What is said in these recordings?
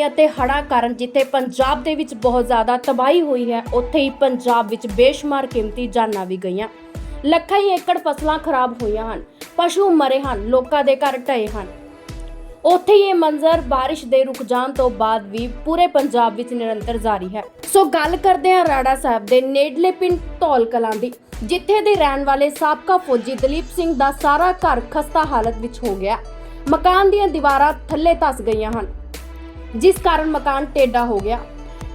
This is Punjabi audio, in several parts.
ਮੀਂਹ ਅਤੇ ਹੜ੍ਹਾਂ ਕਾਰਨ ਜਿੱਥੇ ਪੰਜਾਬ ਦੇ ਵਿੱਚ ਬਹੁਤ ਜ਼ਿਆਦਾ ਤਬਾਹੀ ਹੋਈ ਹੈ, ਉੱਥੇ ਹੀ ਪੰਜਾਬ ਵਿੱਚ ਬੇਸ਼ੁਮਾਰ ਕੀਮਤੀ ਜਾਨਾਂ ਵੀ ਗਈਆਂ। ਲੱਖਾਂ ਹੀ ਏਕੜ ਫਸਲਾਂ ਖਰਾਬ ਹੋਈਆਂ ਹਨ, ਪਸ਼ੂ ਮਰੇ ਹਨ, ਲੋਕਾਂ ਦੇ ਘਰ ਢਏ ਹਨ। ਉੱਥੇ ਇਹ ਮੰਜ਼ਰ ਬਾਰਿਸ਼ ਦੇ ਰੁਕ ਜਾਣ ਤੋਂ ਬਾਅਦ ਵੀ ਪੂਰੇ ਪੰਜਾਬ ਵਿੱਚ ਨਿਰੰਤਰ ਜਾਰੀ ਹੈ। ਸੋ ਗੱਲ ਕਰਦੇ ਹਾਂ ਰਾੜਾ ਸਾਹਿਬ ਦੇ ਨੇੜਲੇ ਪਿੰਡ ਧੌਲ ਕਲਾਂ ਦੀ, ਜਿੱਥੇ ਦੇ ਰਹਿਣ ਵਾਲੇ ਸਾਬਕਾ ਫੌਜੀ ਦਲੀਪ ਸਿੰਘ ਦਾ ਸਾਰਾ ਘਰ ਖਸਤਾ ਹਾਲਤ ਵਿੱਚ ਹੋ ਗਿਆ। ਮਕਾਨ ਦੀਆਂ ਦੀਵਾਰਾਂ ਥੱਲੇ ਧਸ ਗਈਆਂ ਹਨ। ਜਿਸ ਕਾਰਨ ਮਕਾਨ ਟੇਢਾ ਹੋ ਗਿਆ।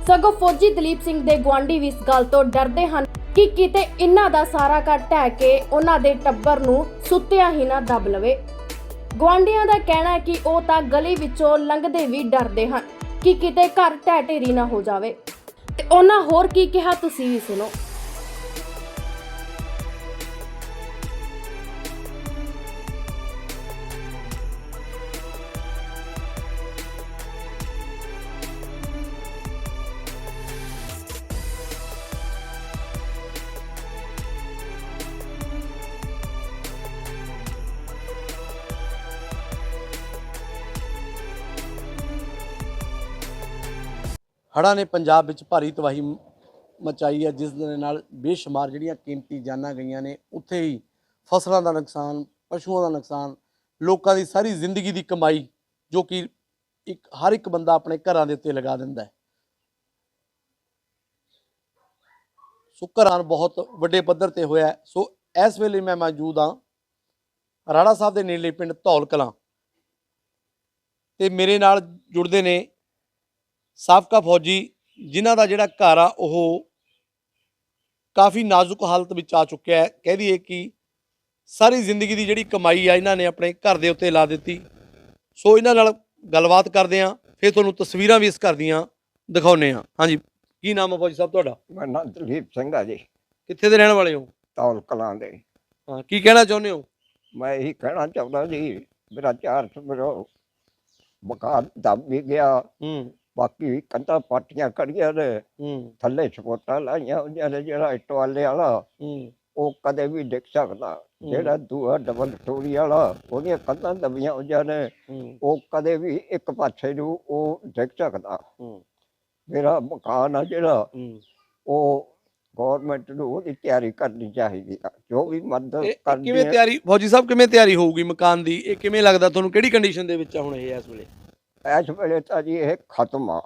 ਸਗੋਂ ਫੌਜੀ ਦਲੀਪ ਸਿੰਘ ਦੇ ਗੁਆਂਢੀ ਵੀ ਇਸ ਗੱਲ ਤੋਂ ਡਰਦੇ ਹਨ ਕਿ ਕਿਤੇ ਇਹਨਾਂ ਦਾ ਸਾਰਾ ਘਰ ਢਹਿ ਕੇ ਉਹਨਾਂ ਦੇ ਟੱਬਰ ਨੂੰ ਸੁੱਤਿਆ ਹੀ ਨਾ ਦੱਬ ਲਵੇ। ਗੁਆਂਢੀਆਂ ਦਾ ਕਹਿਣਾ ਹੈ ਕਿ ਉਹ ਤਾਂ ਗਲੀ ਵਿੱਚੋਂ ਲੰਘਦੇ ਵੀ ਡਰਦੇ ਹਨ ਕਿ ਕਿਤੇ ਘਰ ਢਹਿ ਢੇਰੀ ਨਾ ਹੋ ਜਾਵੇ। ਤੇ ਉਹਨਾਂ ਹੋਰ ਕੀ ਕਿਹਾ ਤੁਸੀਂ ਵੀ ਸੁਣੋ। ਹੜ੍ਹਾਂ ਨੇ ਪੰਜਾਬ ਵਿੱਚ ਭਾਰੀ ਤਬਾਹੀ ਮਚਾਈ ਹੈ, ਜਿਸ ਦੇ ਨਾਲ ਬੇਸ਼ੁਮਾਰ ਜਿਹੜੀਆਂ ਕੀਮਤੀ ਜਾਨਾਂ ਗਈਆਂ ਨੇ, ਉੱਥੇ ਹੀ ਫਸਲਾਂ ਦਾ ਨੁਕਸਾਨ, ਪਸ਼ੂਆਂ ਦਾ ਨੁਕਸਾਨ, ਲੋਕਾਂ ਦੀ ਸਾਰੀ ਜ਼ਿੰਦਗੀ ਦੀ ਕਮਾਈ, ਜੋ ਕਿ ਇੱਕ, ਹਰ ਇੱਕ ਬੰਦਾ ਆਪਣੇ ਘਰਾਂ ਦੇ ਉੱਤੇ ਲਗਾ ਦਿੰਦਾ ਹੈ। ਸੋ ਘਰਾਂ ਬਹੁਤ ਵੱਡੇ ਪੱਧਰ ਤੇ ਹੋਇਆ ਸੋ ਇਸ ਵੇਲੇ ਮੈਂ ਮੌਜੂਦ ਹਾਂ ਰਾੜਾ ਸਾਹਿਬ ਦੇ ਨੇੜੇ ਪਿੰਡ ਧੌਲ ਕਲਾਂ ਤੇ ਮੇਰੇ ਨਾਲ ਜੁੜਦੇ ਨੇ ਸਾਬਕਾ ਫੌਜੀ ਜਿਨ੍ਹਾਂ ਦਾ ਜਿਹੜਾ ਘਰ ਆ ਉਹ ਕਾਫੀ ਨਾਜ਼ੁਕ ਹਾਲਤ ਵਿੱਚ ਆ ਚੁੱਕਿਆ ਹੈ। ਕਹਿ ਦਈਏ ਕਿ ਸਾਰੀ ਜ਼ਿੰਦਗੀ ਦੀ ਜਿਹੜੀ ਕਮਾਈ ਆ ਇਹਨਾਂ ਨੇ ਆਪਣੇ ਘਰ ਦੇ ਉੱਤੇ ਲਾ ਦਿੱਤੀ। ਸੋ ਇਹਨਾਂ ਨਾਲ ਗੱਲਬਾਤ ਕਰਦੇ ਆ ਫਿਰ ਤੁਹਾਨੂੰ ਤਸਵੀਰਾਂ ਵੀ ਇਸ ਘਰ ਦੀਆਂ ਦਿਖਾਉਨੇ ਆ ਹਾਂਜੀ ਕੀ ਨਾਮ ਹੈ ਫੌਜੀ ਸਾਹਿਬ ਤੁਹਾਡਾ? ਮੈਂ ਨਾਂ ਦਲੀਪ ਸਿੰਘ ਆ ਜੀ। ਕਿੱਥੇ ਦੇ ਰਹਿਣ ਵਾਲੇ ਹੋ? ਤੌਲ ਕਲਾਂ ਦੇ। ਹਾਂ ਕੀ ਕਹਿਣਾ ਚਾਹੁੰਦੇ ਹੋ? ਮੈਂ ਇਹੀ ਕਹਿਣਾ ਚਾਹੁੰਦਾ ਜੀ ਮੇਰਾ ਚਾਰ ਮੇਰਾ ਮਕਾਨ ਦਬ ਵੀ ਗਿਆ। ਹੂੰ। ਬਾਕੀ ਕੰਧਾਂ ਪਾਟੀਆਂ ਕੜੀਆਂ ਨੇ ਹੂੰ। ਥੱਲੇ ਸਪੋਟਾਂ ਲਾਈਆਂ ਹੋਈਆਂ ਨੇ ਜਿਹੜਾ ਇੱਟ ਵਾਲੇ ਵਾਲਾ ਹੂੰ। ਉਹ ਕਦੇ ਵੀ ਡਿੱਗ ਸਕਦਾ। ਜਿਹੜਾ ਦੂਆ ਡਬਲ ਸਟੋਰੀ ਵਾਲਾ ਉਹਦੀਆਂ ਕੰਧਾਂ ਦਬੀਆਂ ਹੋਈਆਂ ਨੇ ਉਹ ਕਦੇ ਵੀ ਇੱਕ ਪਾਸੇ ਨੂੰ ਉਹ ਡਿੱਗ ਸਕਦਾ। ਮੇਰਾ ਮਕਾਨ ਆ ਜਿਹੜਾ ਉਹ ਗਵਰਨਮੈਂਟ ਨੂੰ ਉਹਦੀ ਤਿਆਰੀ ਕਰਨੀ ਚਾਹੀਦੀ ਆ। ਜੋ ਵੀ ਮਦਦ ਕਰਨੀ ਕਿਵੇਂ ਤਿਆਰੀ ਫੌਜੀ ਸਾਹਿਬ ਕਿਵੇਂ ਤਿਆਰੀ ਹੋਊਗੀ ਮਕਾਨ ਦੀ? ਇਹ ਕਿਵੇਂ ਲੱਗਦਾ ਤੁਹਾਨੂੰ? ਕਿਹੜੀ ਕੰਡੀਸ਼ਨ ਦੇ ਵਿੱਚ ਆ ਹੁਣ ਇਹ ਇਸ ਵੇਲੇ? ਇਸ ਵੇਲੇ ਤਾਂ ਜੀ ਇਹ ਖਤਮ ਆ।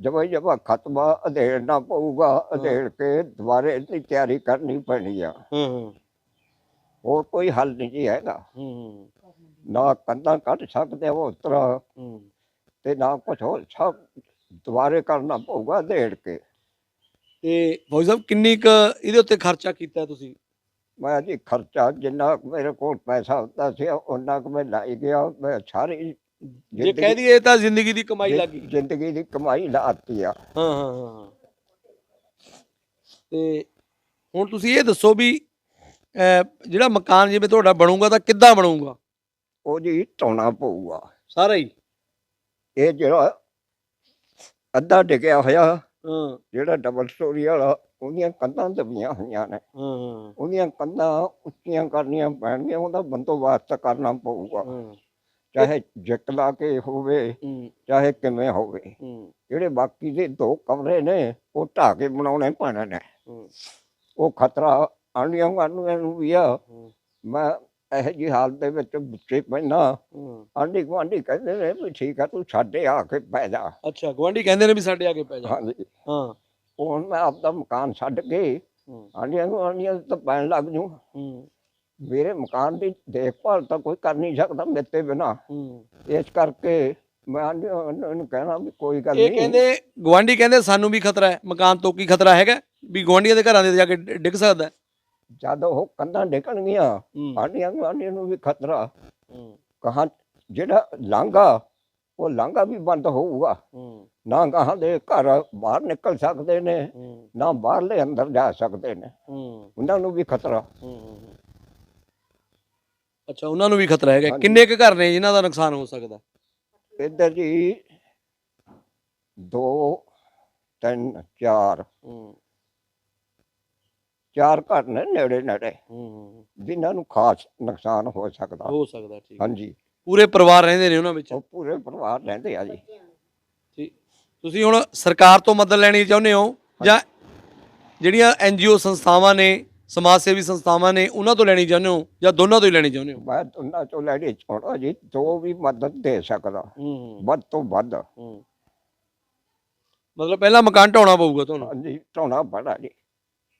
ਜਬ ਜਬ ਖਤਮ ਆ ਅਧੇੜ ਨਾ ਪਊਗਾ ਅਧੇੜ ਕੇ ਦੁਬਾਰੇ ਦੀ ਤਿਆਰੀ ਕਰਨੀ ਪੈਣੀ ਆ। ਹੋਰ ਕੋਈ ਹੱਲ ਨਹੀਂ ਜੀ ਹੈਗਾ। ਹੂੰ ਨਾ ਕੰਧਾਂ ਕੱਢ ਸਕਦੇ ਹੋ ਉਸ ਤਰ੍ਹਾਂ ਹੂੰ। ਤੇ ਨਾ ਕੁਝ ਹੋਰ ਸਭ ਦੁਬਾਰੇ ਕਰਨਾ ਪਊਗਾ ਅਧੇੜ ਕੇ। ਤੇ ਫੌਜੀ ਸਾਹਿਬ ਕਿੰਨੀ ਕ ਇਹਦੇ ਉੱਤੇ ਖਰਚਾ ਕੀਤਾ ਤੁਸੀਂ? ਮੈਂ ਜੀ ਖਰਚਾ ਜਿੰਨਾ ਕੁ ਮੇਰੇ ਕੋਲ ਪੈਸਾ ਹੁੰਦਾ ਸੀ ਉਹਨਾਂ ਕੁ ਮੈਂ ਲਾਈ ਗਿਆ। ਮੈਂ ਸਾਰੀ ਜੇ ਕਹਿ ਦਈਏ ਤਾਂ ਜ਼ਿੰਦਗੀ ਦੀ ਕਮਾਈ ਲੱਗੀ ਜ਼ਿੰਦਗੀ ਦੀ ਕਮਾਈ ਲਾਤੀ ਆ। ਹਾਂ ਹਾਂ। ਤੇ ਹੁਣ ਤੁਸੀਂ ਇਹ ਦੱਸੋ ਵੀ ਜਿਹੜਾ ਮਕਾਨ ਜਿਵੇਂ ਤੁਹਾਡਾ ਬਣੂਗਾ ਤਾਂ ਕਿੱਦਾਂ ਬਣੂਗਾ? ਉਹ ਜੀ ਧੋਣਾ ਪਊਗਾ। ਸਾਰਾ ਹੀ? ਇਹ ਜਿਹੜਾ ਅੱਧਾ ਡਿੱਗਿਆ ਹੋਇਆ ਹਾਂ। ਜਿਹੜਾ ਡਬਲ ਸਟੋਰੀ ਵਾਲਾ ਉਹਦੀਆਂ ਕੰਧਾਂ ਦਬੀਆਂ ਹੋਈਆਂ ਨੇ। ਹਾਂ ਹਾਂ, ਉਹਦੀਆਂ ਕੰਧਾਂ ਉੱਚੀਆਂ ਕਰਨੀਆਂ ਪੈਣਗੀਆਂ ਉਹਦਾ ਬੰਦੋਬਸਤ ਕਰਨਾ ਪਊਗਾ। ਹਾਂ। ਚਾਹੇ ਜਿੱਕ ਲਾ ਕੇ ਹੋਵੇ ਚਾਹੇ ਕਿਵੇਂ ਹੋਵੇ ਜਿਹੜੇ ਬਾਕੀ ਦੇ ਦੋ ਕਮਰੇ ਨੇ ਉਹ ਢਾਹ ਕੇ ਬਣਾਉਣੇ ਪੈਣੇ ਨੇ। ਉਹ ਖਤਰਾ ਆਂਡੀਆਂ ਗਾਂਡੀਆਂ ਨੂੰ ਵੀ ਆ। ਮੈਂ ਇਹੋ ਜਿਹੀ ਹਾਲਤ ਦੇ ਵਿੱਚ ਵਿੱਚੇ ਪੈਣਾ। ਆਂਢੀ ਗੁਆਂਢੀ ਕਹਿੰਦੇ ਨੇ ਵੀ ਠੀਕ ਆ ਤੂੰ ਸਾਡੇ ਆ ਕੇ ਪੈ ਜਾ। ਅੱਛਾ ਗਵਾਂਢੀ ਕਹਿੰਦੇ ਨੇ ਵੀ ਸਾਡੇ ਆ ਕੇ ਪੈ ਜਾ। ਹਾਂਜੀ। ਹਾਂ। ਉਹ ਹੁਣ ਮੈਂ ਆਪਦਾ ਮਕਾਨ ਛੱਡ ਕੇ ਆਂਡੀਆਂ ਗੁਆਂਢੀਆਂ ਤਾਂ ਪੈਣ ਲੱਗ ਜੂ। ਮੇਰੇ ਮਕਾਨ ਦੀ ਦੇਖਭਾਲ ਤਾਂ ਕੋਈ ਕਰ ਨਹੀਂ ਸਕਦਾ ਮੇਰੇ ਤੇ ਬਿਨਾ। ਇਸ ਕਰਕੇ ਮੈਂ ਆਂਢੀਆਂ ਗੁਆਂਢੀਆਂ ਨੂੰ ਕਹਿਣਾ ਵੀ ਕੋਈ ਗੱਲ ਇਹ ਨਹੀਂ। ਕਹਿੰਦੇ ਗਵਾਂਢੀ ਕਹਿੰਦੇ ਸਾਨੂੰ ਵੀ ਖਤਰਾ ਹੈ। ਮਕਾਨ ਤੋਂ ਕੀ ਖਤਰਾ ਹੈਗਾ? ਵੀ ਗਵਾਂਢੀਆਂ ਦੇ ਘਰਾਂ ਦੇ ਜਾ ਕੇ ਡਿੱਗ ਸਕਦਾ ਜਦ ਉਹ ਕੰਧਾਂ ਡਿੱਗਣਗੀਆਂ ਹੂੰ, ਆਂਢੀਆਂ ਗੁਆਂਢੀਆਂ ਨੂੰ ਵੀ ਖਤਰਾ। ਕਹਾਂ ਜਿਹੜਾ ਲਾਂਘਾ ਉਹ ਲਾਂਘਾ ਵੀ ਬੰਦ ਹੋਊਗਾ। ਨਾ ਗਾਹਾਂ ਦੇ ਘਰ ਬਾਹਰ ਨਿਕਲ ਸਕਦੇ ਨੇ ਨਾ ਬਾਹਰਲੇ ਅੰਦਰ ਜਾ ਸਕਦੇ ਨੇ। ਉਹਨਾਂ ਨੂੰ ਵੀ ਖਤਰਾ। ਅੱਛਾ ਉਹਨਾਂ ਨੂੰ ਵੀ ਖਤਰਾ ਹੈਗਾ। ਹਾਂਜੀ। ਕਿੰਨੇ ਕੁ ਘਰ ਨੇ ਜਿਨ੍ਹਾਂ ਦਾ ਨੁਕਸਾਨ ਹੋ ਸਕਦਾ? ਇੱਧਰ ਜੀ ਦੋ ਤਿੰਨ ਚਾਰ। ਹੂੰ। ਚਾਰ ਘਰ ਨੇ ਨੇੜੇ ਨੇੜੇ। ਹੂੰ ਜਿਨ੍ਹਾਂ ਨੂੰ ਖਾਸ ਨੁਕਸਾਨ ਹੋ ਸਕਦਾ। ਹੋ ਸਕਦਾ ਠੀਕ। ਹਾਂਜੀ। ਪੂਰੇ ਪਰਿਵਾਰ ਰਹਿੰਦੇ ਨੇ ਉਹਨਾਂ ਵਿੱਚ? ਉਹ ਪੂਰੇ ਪਰਿਵਾਰ ਰਹਿੰਦੇ ਆ ਜੀ। ਤੁਸੀਂ ਹੁਣ ਸਰਕਾਰ ਤੋਂ ਮਦਦ ਲੈਣੀ ਚਾਹੁੰਦੇ ਹੋ ਜਾਂ ਜਿਹੜੀਆਂ ਐਨਜੀਓ ਸੰਸਥਾਵਾਂ ਨੇ ਸਮਾਜ ਸੇਵੀ ਸੰਸਥਾਵਾਂ ਨੇ ਉਹਨਾਂ ਤੋਂ ਲੈਣੀ ਚਾਹੁੰਦੇ ਹੋ ਜਾਂ ਦੋਨਾਂ ਤੋਂ ਹੀ ਲੈਣੀ ਚਾਹੁੰਦੇ ਹੋ? ਮੈਂ ਉਹਨਾਂ ਤੋਂ ਲੈਣੀ ਚਾਹੁੰਦਾ ਜੀ ਜੋ ਵੀ ਮਦਦ ਦੇ ਸਕਦਾ ਹੂੰ ਵੱਧ ਤੋਂ ਵੱਧ। ਹੂੰ। ਮਤਲਬ ਪਹਿਲਾਂ ਮਕਾਨ ਢਾਉਣਾ ਪਊਗਾ ਤੁਹਾਨੂੰ? ਹਾਂਜੀ ਢਾਉਣਾ ਬੜਾ ਜੀ।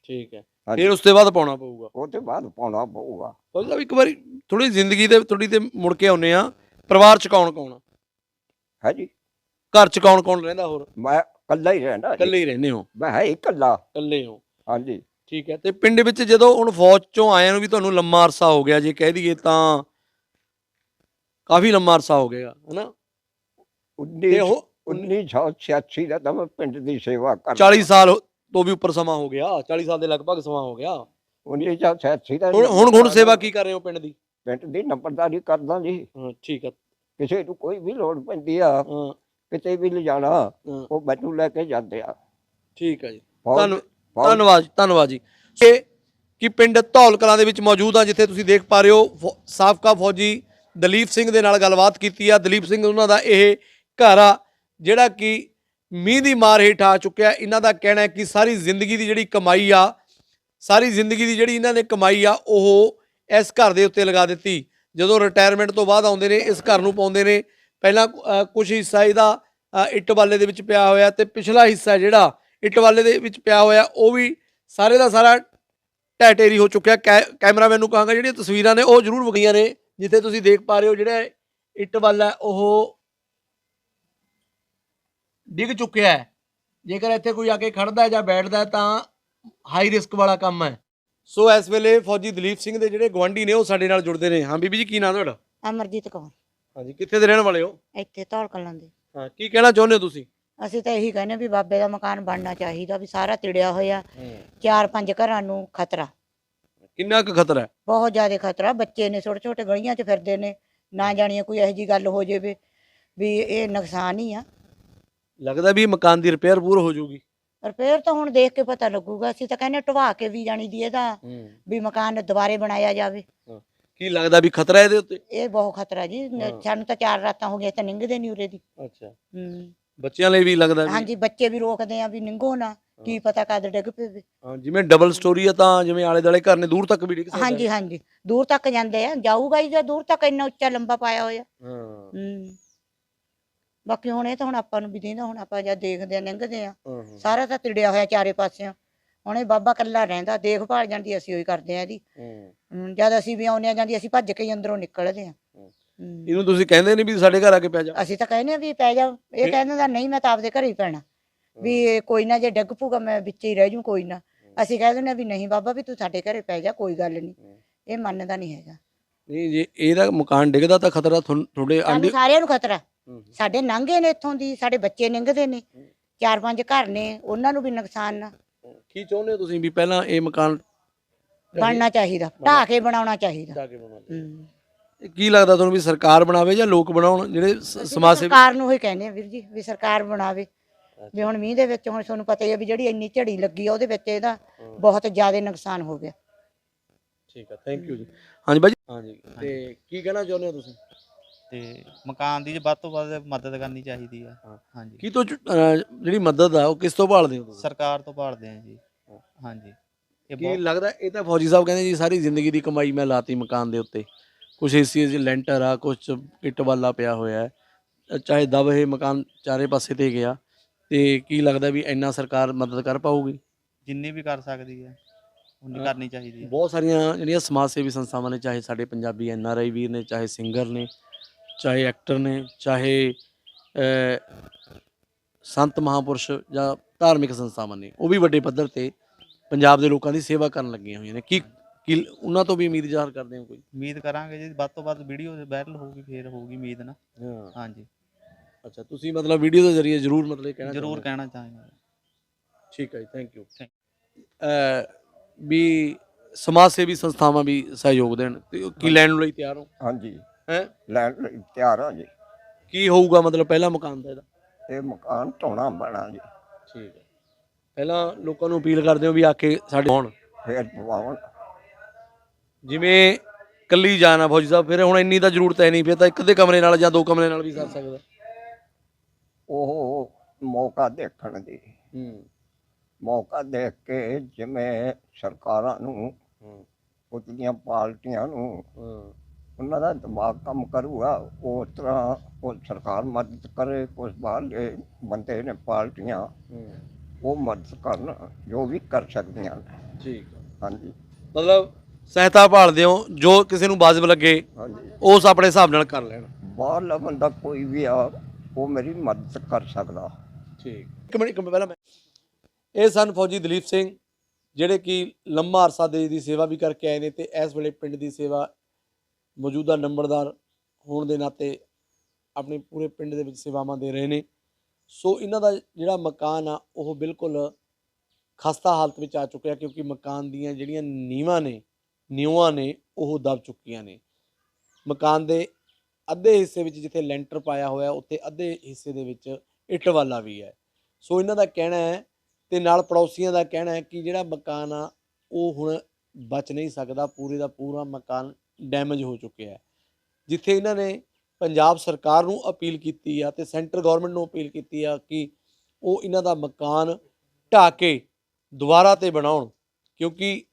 ਠੀਕ ਹੈ। ਹਾਂਜੀ। ਫਿਰ ਉਸ ਤੋਂ ਬਾਅਦ ਪਾਉਣਾ ਪਊਗਾ? ਉਹ ਤੋਂ ਬਾਅਦ ਪਾਉਣਾ ਪਊਗਾ। ਸਾਹਿਬ ਇੱਕ ਵਾਰੀ ਥੋੜੀ ਜ਼ਿੰਦਗੀ ਦੇ ਥੋੜੀ ਤੇ ਮੁੜ ਕੇ ਆਉਨੇ ਆ ਪਰਿਵਾਰ ਚ ਕੌਣ ਕੌਣ ਆ? ਹੈ ਜੀ ਘਰ ਚ ਕੌਣ ਕੌਣ ਰਹਿੰਦਾ ਹੋਰ? ਮੈਂ ਇਕੱਲਾ ਹੀ ਰਹਿਣਾ ਜੀ। ਇਕੱਲੇ ਹੀ ਰਹਿੰਦੇ ਹੋ? ਮੈਂ ਹੈ ਇਕੱਲਾ। ਇਕੱਲੇ ਹੋ। ਹਾਂਜੀ। ਠੀਕ ਹੈ ਤੇ ਪਿੰਡ ਵਿੱਚ ਜਦੋਂ ਹੁਣ ਫੌਜ ਚੋਂ ਆਇਆਂ ਨੂੰ ਵੀ ਤੁਹਾਨੂੰ ਲੰਮਾ ਅਰਸਾ ਹੋ ਗਿਆ ਜੇ ਕਹਿ ਦਈਏ ਤਾਂ ਕਾਫੀ ਲੰਮਾ ਅਰਸਾ ਹੋ ਗਿਆ ਹਨਾ? 19 ਤੇ ਉਹ 1986 ਦਾ ਤਾਂ ਮੈਂ ਪਿੰਡ ਦੀ ਸੇਵਾ ਕਰ 40 ਸਾਲ ਤੋਂ ਵੀ ਉੱਪਰ ਸਮਾਂ ਹੋ ਗਿਆ 40 ਸਾਲ ਦੇ ਲਗਭਗ ਸਮਾਂ ਹੋ ਗਿਆ। 1986 ਦਾ ਹੁਣ ਹੁਣ ਹੁਣ ਸੇਵਾ ਕੀ ਕਰ ਰਹੇ ਹੋ ਪਿੰਡ ਦੀ? ਪਿੰਡ ਦੀ ਨੰਬਰਦਾਰੀ ਕਰਦਾ ਜੀ। ਹਾਂ ਠੀਕ ਹੈ। ਕਿਸੇ ਨੂੰ ਕੋਈ ਵੀ ਲੋੜ ਪੈਂਦੀ ਆ ਕਿਤੇ ਵੀ ਲਿਜਾਣਾ ਉਹ ਮੈਨੂੰ ਲੈ ਕੇ ਜਾਂਦੇ ਆ। ਠੀਕ ਹੈ ਜੀ। ਫੌਜ- ਧੰਨਵਾਦ ਧੰਨਵਾਦ ਜੀ। ਇਹ ਕਿ ਪਿੰਡ ਧੌਲ ਕਲਾਂ ਦੇ ਵਿੱਚ ਮੌਜੂਦ ਆ ਜਿੱਥੇ ਤੁਸੀਂ ਦੇਖ ਪਾ ਰਹੇ ਹੋ, ਫੌ- ਸਾਬਕਾ ਫੌਜੀ ਦਲੀਪ ਸਿੰਘ ਦੇ ਨਾਲ ਗੱਲਬਾਤ ਕੀਤੀ ਆ। ਦਲੀਪ ਸਿੰਘ, ਉਹਨਾਂ ਦਾ ਇਹ ਘਰ ਆ, ਜਿਹੜਾ ਕਿ ਮੀਂਹ ਦੀ ਮਾਰ ਹੇਠ ਆ ਚੁੱਕਿਆ। ਇਹਨਾਂ ਦਾ ਕਹਿਣਾ ਹੈ ਕਿ ਸਾਰੀ ਜ਼ਿੰਦਗੀ ਦੀ ਜਿਹੜੀ ਕਮਾਈ ਆ, ਸਾਰੀ ਜ਼ਿੰਦਗੀ ਦੀ ਜਿਹੜੀ ਇਹਨਾਂ ਨੇ ਕਮਾਈ ਆ, ਉਹ ਇਸ ਘਰ ਦੇ ਉੱਤੇ ਲਗਾ ਦਿੱਤੀ। ਜਦੋਂ ਰਿਟਾਇਰਮੈਂਟ ਤੋਂ ਬਾਅਦ ਆਉਂਦੇ ਨੇ, ਇਸ ਘਰ ਨੂੰ ਪਾਉਂਦੇ ਨੇ। ਪਹਿਲਾਂ ਕੁਝ ਹਿੱਸਾ ਇਹਦਾ ਇੱਟ ਵਾਲੇ ਦੇ ਵਿੱਚ ਪਿਆ ਹੋਇਆ ਤੇ ਪਿਛਲਾ ਹਿੱਸਾ ਜਿਹੜਾ ਇੱਟ ਵਾਲੇ ਦੇ ਵਿੱਚ ਪਿਆ ਹੋਇਆ ਉਹ ਵੀ ਸਾਰੇ ਦਾ ਸਾਰਾ ਢੇਰੀ ਹੋ ਚੁੱਕਿਆ। ਕੈਮਰਾਮੈਨ ਨੂੰ ਕਹਾਂਗਾ ਜਿਹੜੀਆਂ ਤਸਵੀਰਾਂ ਨੇ ਉਹ ਜ਼ਰੂਰ ਵਿਖਾਈਆਂ ਨੇ ਜਿੱਥੇ ਤੁਸੀਂ ਦੇਖ ਪਾ ਰਹੇ ਹੋ ਜਿਹੜਾ ਇੱਟ ਵਾਲਾ ਉਹ ਡਿੱਗ ਚੁੱਕਿਆ ਹੈ। ਜੇਕਰ ਇੱਥੇ ਕੋਈ ਆ ਕੇ ਖੜਦਾ ਜਾਂ ਬੈਠਦਾ ਤਾਂ ਹਾਈ ਰਿਸਕ ਵਾਲਾ ਕੰਮ ਹੈ। ਸੋ ਇਸ ਵੇਲੇ ਫੌਜੀ ਦਲੀਪ ਸਿੰਘ ਦੇ ਜਿਹੜੇ ਗਵਾਂਢੀ ਨੇ ਉਹ ਸਾਡੇ ਨਾਲ ਜੁੜਦੇ ਨੇ। ਹਾਂ ਬੀਬੀ ਜੀ ਕੀ ਨਾਮ ਤੁਹਾਡਾ? ਅਮਰਜੀਤ ਕੌਰ। ਹਾਂਜੀ ਕਿੱਥੇ ਦੇ ਰਹਿਣ ਵਾਲੇ ਹੋ? ਇੱਥੇ ਧੌਲ ਕਲਾਂ ਦੇ। ਹਾਂ ਕੀ ਕਹਿਣਾ ਚਾਹੁੰਦੇ ਹੋ ਤੁਸੀਂ? ਅਸੀਂ ਤਾਂ ਇਹੀ ਕਹਿੰਦੇ ਵੀ ਬਾਬੇ ਦਾ ਮਕਾਨ ਬਣਨਾ ਚਾਹੀਦਾ ਵੀ ਸਾਰਾ ਤਿੜਿਆ ਹੋਇਆ ਚਾਰ ਪੰਜ ਘਰਾਂ ਨੂੰ ਖਤਰਾ। ਕਿੰਨਾ ਕੁ ਖਤਰਾ ਹੈ? ਬਹੁਤ ਜ਼ਿਆਦਾ ਖਤਰਾ ਬੱਚੇ ਨੇ ਛੋਟੇ ਛੋਟੇ ਗਲੀਆਂ 'ਚ ਫਿਰਦੇ ਨੇ ਨਾ ਜਾਣੀਏ ਕੋਈ ਇਹੋ ਜੀ ਗੱਲ ਹੋ ਜਾਵੇ ਵੀ ਇਹ ਨੁਕਸਾਨ ਹੀ ਆ। ਲੱਗਦਾ ਵੀ ਮਕਾਨ ਦੀ ਰਿਪੇਅਰ ਪੂਰ ਹੋ ਜਾਊਗੀ। ਰਿਪੇਅਰ ਤਾਂ ਹੁਣ ਦੇਖ ਕੇ ਪਤਾ ਲੱਗੂਗਾ ਅਸੀਂ ਤਾਂ ਕਹਿੰਦੇ ਢਵਾ ਕੇ ਵੀ ਜਾਣੀ ਦੀ ਇਹਦਾ ਵੀ ਮਕਾਨ ਦੁਬਾਰੇ ਬਣਾਇਆ ਜਾਵੇ। ਕੀ ਲੱਗਦਾ ਵੀ ਖਤਰਾ ਇਹਦੇ ਉੱਤੇ? ਇਹ ਬਹੁਤ ਖਤਰਾ ਜੀ। ਸਾਨੂੰ ਤਾਂ ਚਾਰ ਰਾਤਾਂ ਹੋ ਗਈਆਂ ਤਾਂ ਨਿੰਗਦੇ ਨਹੀਂ ਉਰੇ ਦੀ। ਅੱਛਾ। ਹੂੰ। ਬੱਚਿਆਂ ਲਈ ਵੀ ਲੱਗਦਾ ਵੀ ਹਾਂਜੀ ਬੱਚੇ ਵੀ ਰੋਕਦੇ ਆ ਵੀ ਨਿੰਗੋ ਨਾ ਕੀ ਪਤਾ ਕਦ ਡਿੱਗ ਪਵੇ ਹਾਂ, ਜਿਵੇਂ ਡਬਲ ਸਟੋਰੀ ਆ ਤਾਂ ਜਿਵੇਂ ਆਲੇ ਦਾਲੇ ਘਰ ਨੇ ਦੂਰ ਤੱਕ ਵੀ ਡਿੱਗ ਸਕਦਾ ਹਾਂਜੀ ਹਾਂਜੀ ਦੂਰ ਤੱਕ ਜਾਂਦੇ ਆ ਜਾਊਗਾ ਹੀ ਜਾਂ ਦੂਰ ਤੱਕ ਇੰਨਾ ਉੱਚਾ ਲੰਬਾ ਪਾਇਆ ਹੋਇਆ। ਹਾਂ। ਹੂੰ। ਬਾਕੀ ਹੁਣ ਇਹ ਤਾਂ ਹੁਣ ਆਪਾਂ ਨੂੰ ਵੀ ਦੇਂਦਾ ਹੁਣ ਆਪਾਂ ਜਦ ਦੇਖਦੇ ਆ ਲੰਘਦੇ ਆ। ਹਾਂ, ਹਾਂ, ਸਾਰਾ ਤਾਂ ਤਿੜਿਆ ਹੋਇਆ ਚਾਰੇ ਪਾਸਿਓਂ ਹੁਣ ਇਹ ਬਾਬਾ ਕੱਲਾ ਰਹਿੰਦਾ ਦੇਖਭਾਲ ਜਾਂਦੀ ਅਸੀਂ ਉਹੀ ਕਰਦੇ ਆ ਇਹਦੀ। ਹਾਂ। ਜਦ ਅਸੀਂ ਵੀ ਆਉਂਦੇ ਆ ਜਾਂਦੀ ਅਸੀਂ ਭੱਜ ਕੇ ਹੀ ਅੰਦਰੋਂ ਨਿਕਲਦੇ ਆ। ਹੂੰ। ਇਹਨੂੰ ਤੁਸੀਂ ਕਹਿੰਦੇ ਨਹੀਂ ਵੀ ਸਾਡੇ ਘਰ ਆ ਕੇ ਪੈ ਜਾ। ਅਸੀਂ ਤਾਂ ਕਹਿੰਦੇ ਆ ਵੀ ਪੈ ਜਾ। ਇਹ ਕਹਿੰਦਾ ਨਹੀਂ ਮੈਂ ਤਾਂ ਆਪਦੇ ਘਰੇ ਹੀ ਪੈਣਾ। ਵੀ ਇਹ ਕੋਈ ਨਾ ਜੇ ਡਿੱਗ ਪੂਗਾ ਮੈਂ ਵਿੱਚ ਹੀ ਰਹਿ ਜੂ ਕੋਈ ਨਾ। ਅਸੀਂ ਕਹਿ ਦਿੰਦੇ ਆ ਵੀ ਨਹੀਂ ਬਾਬਾ ਵੀ ਤੂੰ ਸਾਡੇ ਘਰੇ ਪੈ ਜਾ ਕੋਈ ਗੱਲ ਨਹੀਂ ਇਹ ਮੰਨਦਾ ਨਹੀਂ ਹੈਗਾ। ਨਹੀਂ ਜੇ ਇਹਦਾ ਮਕਾਨ ਡਿੱਗਦਾ ਤਾਂ ਖਤਰਾ ਤੁਹਾਡੇ ਆਂਡੇ ਸਾਰਿਆਂ ਨੂੰ ਖਤਰਾ। ਸਾਡੇ ਲੰਘੇ ਨੇ ਇੱਥੋਂ ਦੀ ਸਾਡੇ ਬੱਚੇ ਲੰਘਦੇ ਨੇ। ਚਾਰ ਪੰਜ ਘਰ ਨੇ ਉਹਨਾਂ ਨੂੰ ਵੀ ਨੁਕਸਾਨ ਨਾ। ਕੀ ਚਾਹੁੰਦੇ ਹੋ ਤੁਸੀਂ ਵੀ ਪਹਿਲਾਂ ਇਹ ਮਕਾਨ ਬਣਨਾ ਚਾਹੀਦਾ ਢਾਹ ਕੇ ਬਣਾਉਣਾ ਚਾਹੀਦਾ। ਢਾਹ ਕੇ ਬਣਾਉਣਾ ਕੀ ਲੱਗਦਾ ਤੁਹਾਨੂੰ ਵੀ ਸਰਕਾਰ ਬਣਾਵੇ ਜਾਂ ਲੋਕ ਬਣਾਉਣ ਜਿਹੜੇ ਸ- ਸਮਾਜ ਸੇਵੀ ਸਰਕਾਰ ਨੂੰ ਹੀ ਕਹਿੰਦੇ ਆ ਵੀਰ ਜੀ ਵੀ ਸਰਕਾਰ ਬਣਾਵੇ। ਵੀ ਹੁਣ ਮੀਂਹ ਦੇ ਵਿੱਚ ਹੁਣ ਤੁਹਾਨੂੰ ਪਤਾ ਹੀ ਆ ਵੀ ਜਿਹੜੀ ਇੰਨੀ ਝੜੀ ਲੱਗੀ ਆ ਉਹਦੇ ਵਿੱਚ ਇਹਦਾ ਬਹੁਤ ਜ਼ਿਆਦਾ ਨੁਕਸਾਨ ਹੋ ਗਿਆ। ਠੀਕ ਹੈ ਥੈਂਕ ਯੂ ਜੀ। ਹਾਂਜੀ ਬਾਜੀ ਹਾਂਜੀ ਤੇ ਕੀ ਕਹਿਣਾ ਚਾਹੁੰਦੇ ਹੋ ਤੁਸੀਂ? ਤੇ ਮਕਾਨ ਦੀ ਜੇ ਵੱਧ ਤੋਂ ਵੱਧ ਮਦਦ ਕਰਨੀ ਚਾਹੀਦੀ ਆ। ਹਾਂ। ਹਾਂਜੀ। ਕੀ ਤੋਂ ਚ- ਅਹ ਜਿਹੜੀ ਮਦਦ ਆ ਉਹ ਕਿਸ ਤੋਂ ਭਾਲਦੇ ਹੋ ਤੁਸੀਂ? ਸਰਕਾਰ ਤੋਂ ਭਾਲਦੇ ਆ ਜੀ। ਹਾਂਜੀ। ਇਹ ਕੀ ਬਹੁਤ ਲੱਗਦਾ ਇਹ ਤਾਂ ਫੌਜੀ ਸਾਹਿਬ ਕਹਿੰਦੇ ਜੀ ਸਾਰੀ ਜ਼ਿੰਦਗੀ ਦੀ ਕਮਾਈ ਮੈਂ ਲਾਤੀ ਮਕਾਨ ਦੇ ਉੱਤੇ। ਕੁਝ ਹਿੱਸੇ 'ਚ ਲੈਂਟਰ ਆ ਕੁਝ ਇੱਟ ਵਾਲਾ ਪਿਆ ਹੋਇਆ ਹੈ। ਚਾਹੇ ਦਬ ਇਹ ਮਕਾਨ ਚਾਰੇ ਪਾਸੇ ਤੇ ਗਿਆ ਤੇ ਕੀ ਲੱਗਦਾ ਵੀ ਇੰਨਾ ਸਰਕਾਰ ਮਦਦ ਕਰ ਪਾਊਗੀ? ਜਿੰਨੀ ਵੀ ਕਰ ਸਕਦੀ ਹੈ ਉਨੀ ਹਾਂ। ਕਰਨੀ ਚਾਹੀਦੀ ਹੈ। ਬਹੁਤ ਸਾਰੀਆਂ ਜਿਹੜੀਆਂ ਸਮਾਜ ਸੇਵੀ ਸੰਸਥਾਵਾਂ ਨੇ ਚਾਹੇ ਸਾਡੇ ਪੰਜਾਬੀ ਐਨ ਆਰ ਆਈ ਵੀਰ ਨੇ ਚਾਹੇ ਸਿੰਗਰ ਨੇ ਚਾਹੇ ਐਕਟਰ ਨੇ ਚਾਹੇ ਸੰਤ ਮਹਾਪੁਰਸ਼ ਜਾਂ ਧਾਰਮਿਕ ਸੰਸਥਾਵਾਂ ਨੇ ਉਹ ਵੀ ਵੱਡੇ ਪੱਧਰ ਤੇ ਪੰਜਾਬ ਦੇ ਲੋਕਾਂ ਦੀ ਸੇਵਾ ਕਰਨ ਲੱਗੀਆਂ ਹੋਈਆਂ ਨੇ। ਕੀ ਕੀ ਉਹਨਾਂ ਤੋਂ ਵੀ ਉਮੀਦ ਜ਼ਾਹਰ ਕਰਦੇ ਹੋ ਕੋਈ? ਉਮੀਦ ਕਰਾਂਗੇ ਜੀ ਵੱਧ ਤੋਂ ਵੱਧ ਵੀਡੀਓ ਵਾਇਰਲ ਹੋਊਗੀ ਫੇਰ ਹੋਊਗੀ ਉਮੀਦ ਨਾ। ਹਾਂ। ਹਾਂਜੀ। ਅੱਛਾ ਤੁਸੀਂ ਮਤਲਬ ਵੀਡੀਓ ਦੇ ਜ਼ਰੀਏ ਜ਼ਰੂਰ ਮਤਲਬ ਇਹ ਕਹਿਣਾ ਜ਼ਰੂਰ ਕਹਿਣਾ ਚਾਹਾਂਗੇ। ਠੀਕ ਹੈ ਜੀ ਥੈਂਕ ਯੂ ਵੀ ਸਮਾਜ ਸੇਵੀ ਸੰਸਥਾਵਾਂ ਵੀ ਸਹਿਯੋਗ ਦੇਣ। ਤੇ ਉਹ ਕੀ ਲੈਣ ਲਈ ਤਿਆਰ ਹੋ? ਹਾਂਜੀ। ਹੈ? ਲੈਣ ਲਈ ਤਿਆਰ ਹਾਂ ਜੀ। ਕੀ ਹੋਊਗਾ ਮਤਲਬ ਪਹਿਲਾ ਮਕਾਨ ਦਾ ਇਹਦਾ? ਇਹ ਮਕਾਨ ਢਾਉਣਾ ਬਣਾ ਜੀ। ਠੀਕ ਹੈ। ਪਹਿਲਾਂ ਲੋਕਾਂ ਨੂੰ ਅਪੀਲ ਕਰਦੇ ਹੋ ਵੀ ਆ ਕੇ ਸਾਡੇ ਆਉਣ ਫੇਰ ਪਵਾਉਣ। ਜਿਵੇਂ ਕੱਲੀ ਜਾਣਾ ਫੌਜੀ ਸਾਹਿਬ ਫਿਰ ਹੁਣ ਇੰਨੀ ਤਾਂ ਜ਼ਰੂਰਤ ਹੈ ਨਹੀਂ ਫਿਰ ਤਾਂ ਇੱਕ ਦੇ ਕਮਰੇ ਨਾਲ ਜਾਂ ਦੋ ਕਮਰੇ ਨਾਲ ਵੀ ਸਰ ਸਕਦਾ। ਉਹ ਮੌਕਾ ਦੇਖਣ ਦੀ। ਹੂੰ। ਮੌਕਾ ਦੇਖ ਕੇ ਜਿਵੇਂ ਸਰਕਾਰਾਂ ਨੂੰ ਉਤਲੀਆਂ ਪਾਰਟੀਆਂ ਨੂੰ ਉਹਨਾਂ ਦਾ ਦਿਮਾਗ ਕੰਮ ਕਰੂਗਾ ਉਸ ਤਰ੍ਹਾਂ ਉਹ ਸਰਕਾਰ ਮਦਦ ਕਰੇ ਕੁਝ ਬਾਹਰਲੇ ਬੰਦੇ ਨੇ ਪਾਰਟੀਆਂ ਉਹ ਮਦਦ ਕਰਨ ਜੋ ਵੀ ਕਰ ਸਕਦੀਆਂ ਠੀਕ ਹਾਂਜੀ। ਮਤਲਬ ਸਹਾਇਤਾ ਭਾਲਦੇ ਹੋ ਜੋ ਕਿਸੇ ਨੂੰ ਵਾਜਬ ਲੱਗੇ ਹਾਂਜੀ। ਉਸ ਆਪਣੇ ਹਿਸਾਬ ਨਾਲ ਕਰ ਲੈਣ। ਬਾਹਰਲਾ ਬੰਦਾ ਕੋਈ ਵੀ ਆ ਉਹ ਮੇਰੀ ਮਦਦ ਕਰ ਸਕਦਾ। ਠੀਕ। ਇੱਕ ਮਿੰਟ ਇੱਕ ਮਿੰਟ ਪਹਿਲਾਂ ਮੈਂ ਇਹ ਸਨ ਫੌਜੀ ਦਲੀਪ ਸਿੰਘ ਜਿਹੜੇ ਕਿ ਲੰਮਾ ਅਰਸਾ ਦੇਸ਼ ਦੀ ਸੇਵਾ ਵੀ ਕਰਕੇ ਆਏ ਨੇ ਤੇ ਇਸ ਵੇਲੇ ਪਿੰਡ ਦੀ ਸੇਵਾ ਮੌਜੂਦਾ ਨੰਬਰਦਾਰ ਹੋਣ ਦੇ ਨਾਤੇ ਆਪਣੇ ਪੂਰੇ ਪਿੰਡ ਦੇ ਵਿੱਚ ਸੇਵਾਵਾਂ ਦੇ ਰਹੇ ਨੇ। ਸੋ ਇਹਨਾਂ ਦਾ ਜਿਹੜਾ ਮਕਾਨ ਆ ਉਹ ਬਿਲਕੁਲ ਖਸਤਾ ਹਾਲਤ ਵਿੱਚ ਆ ਚੁੱਕਿਆ ਕਿਉਂਕਿ ਮਕਾਨ ਦੀਆਂ ਜਿਹੜੀਆਂ ਨੀਵਾਂ ਨੇ ਨਿਊਆਂ ਨੇ, ਉਹ ਦਬ ਚੁੱਕੀਆਂ ਨੇ। ਮਕਾਨ ਦੇ ਅੱਧੇ ਹਿੱਸੇ ਵਿੱਚ ਜਿੱਥੇ ਲੈਂਟਰ ਪਾਇਆ ਹੋਇਆ, ਉੱਥੇ ਅੱਧੇ ਹਿੱਸੇ ਦੇ ਵਿੱਚ ਇੱਟ ਵਾਲਾ ਵੀ ਹੈ। ਸੋ ਇਹਨਾਂ ਦਾ ਕਹਿਣਾ ਹੈ ਤੇ ਨਾਲ ਪੜੋਸੀਆਂ ਦਾ ਕਹਿਣਾ ਹੈ ਕਿ ਜਿਹੜਾ ਮਕਾਨ ਆ, ਉਹ ਹੁਣ ਬਚ ਨਹੀਂ ਸਕਦਾ, ਪੂਰੇ ਦਾ ਪੂਰਾ ਮਕਾਨ ਡੈਮੇਜ ਹੋ ਚੁੱਕਿਆ ਹੈ। ਜਿੱਥੇ ਇਹਨਾਂ ਨੇ ਪੰਜਾਬ ਸਰਕਾਰ ਨੂੰ ਅਪੀਲ ਕੀਤੀ ਆ ਤੇ ਸੈਂਟਰ ਗਵਰਨਮੈਂਟ ਨੂੰ ਅਪੀਲ ਕੀਤੀ ਆ ਕਿ ਉਹ ਇਹਨਾਂ ਦਾ ਮਕਾਨ ਢਾਹ ਕੇ ਦੁਬਾਰਾ ਤੇ ਬਣਾਉਣ, ਕਿਉਂਕਿ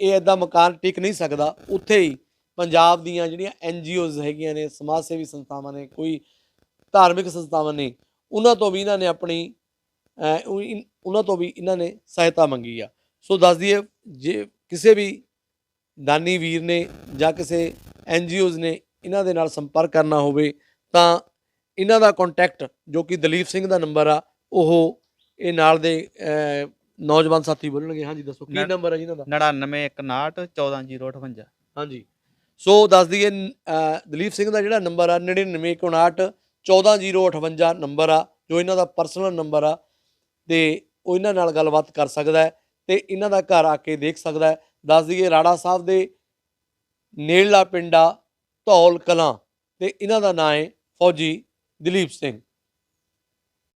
ਇਹ ਐਦਾ ਮਕਾਨ ਟਿਕ ਨਹੀਂ ਸਕਦਾ। ਉੱਥੇ ਹੀ ਪੰਜਾਬ ਦੀਆਂ ਜਿਹੜੀਆਂ ਐਨ ਜੀਓਜ਼ ਹੈਗੀਆਂ ਨੇ, ਸਮਾਜ ਸੇਵੀ ਸੰਸਥਾਵਾਂ ਨੇ, ਕੋਈ ਧਾਰਮਿਕ ਸੰਸਥਾਵਾਂ ਨੇ, ਉਹਨਾਂ ਤੋਂ ਵੀ ਇਹਨਾਂ ਨੇ ਆਪਣੀ ਉਹਨਾਂ ਤੋਂ ਵੀ ਇਹਨਾਂ ਨੇ ਸਹਾਇਤਾ ਮੰਗੀ ਆ। ਸੋ ਦੱਸ ਦਈਏ, ਜੇ ਕਿਸੇ ਵੀ ਦਾਨੀ ਵੀਰ ਨੇ ਜਾਂ ਕਿਸੇ ਐਨ ਜੀਓਜ਼ ਨੇ ਇਹਨਾਂ ਦੇ ਨਾਲ ਸੰਪਰਕ ਕਰਨਾ ਹੋਵੇ, ਤਾਂ ਇਹਨਾਂ ਦਾ ਕੰਟੈਕਟ ਜੋ ਕਿ ਦਲੀਪ ਸਿੰਘ ਦਾ ਨੰਬਰ ਆ, ਉਹ ਇਹ ਨਾਲ ਦੇ ਨੌਜਵਾਨ ਸਾਥੀ ਬੋਲਣਗੇ ਹਾਂਜੀ ਦੱਸੋ ਕੀ ਨਾ- ਨੰਬਰ ਹੈ ਜੀ ਇਹਨਾਂ ਦਾ 9961 14058 ਹਾਂਜੀ। ਸੋ ਦੱਸ ਦਈਏ ਅਹ ਦਲੀਪ ਸਿੰਘ ਦਾ ਜਿਹੜਾ ਨੰਬਰ ਆ 9959 14058 ਨੰਬਰ ਆ ਜੋ ਇਹਨਾਂ ਦਾ ਪਰਸਨਲ ਨੰਬਰ ਆ ਤੇ ਉਹ ਇਹਨਾਂ ਨਾਲ ਗੱਲਬਾਤ ਕਰ ਸਕਦਾ ਹੈ ਤੇ ਇਹਨਾਂ ਦਾ ਘਰ ਆ ਕੇ ਦੇਖ ਸਕਦਾ ਹੈ। ਦੱਸ ਦਈਏ ਰਾੜਾ ਸਾਹਿਬ ਦੇ ਨੇੜਲਾ ਪਿੰਡਾ ਧੌਲ ਕਲਾਂ ਤੇ ਇਹਨਾਂ ਦਾ ਨਾਂ ਹੈ ਫੌਜੀ ਦਲੀਪ ਸਿੰਘ।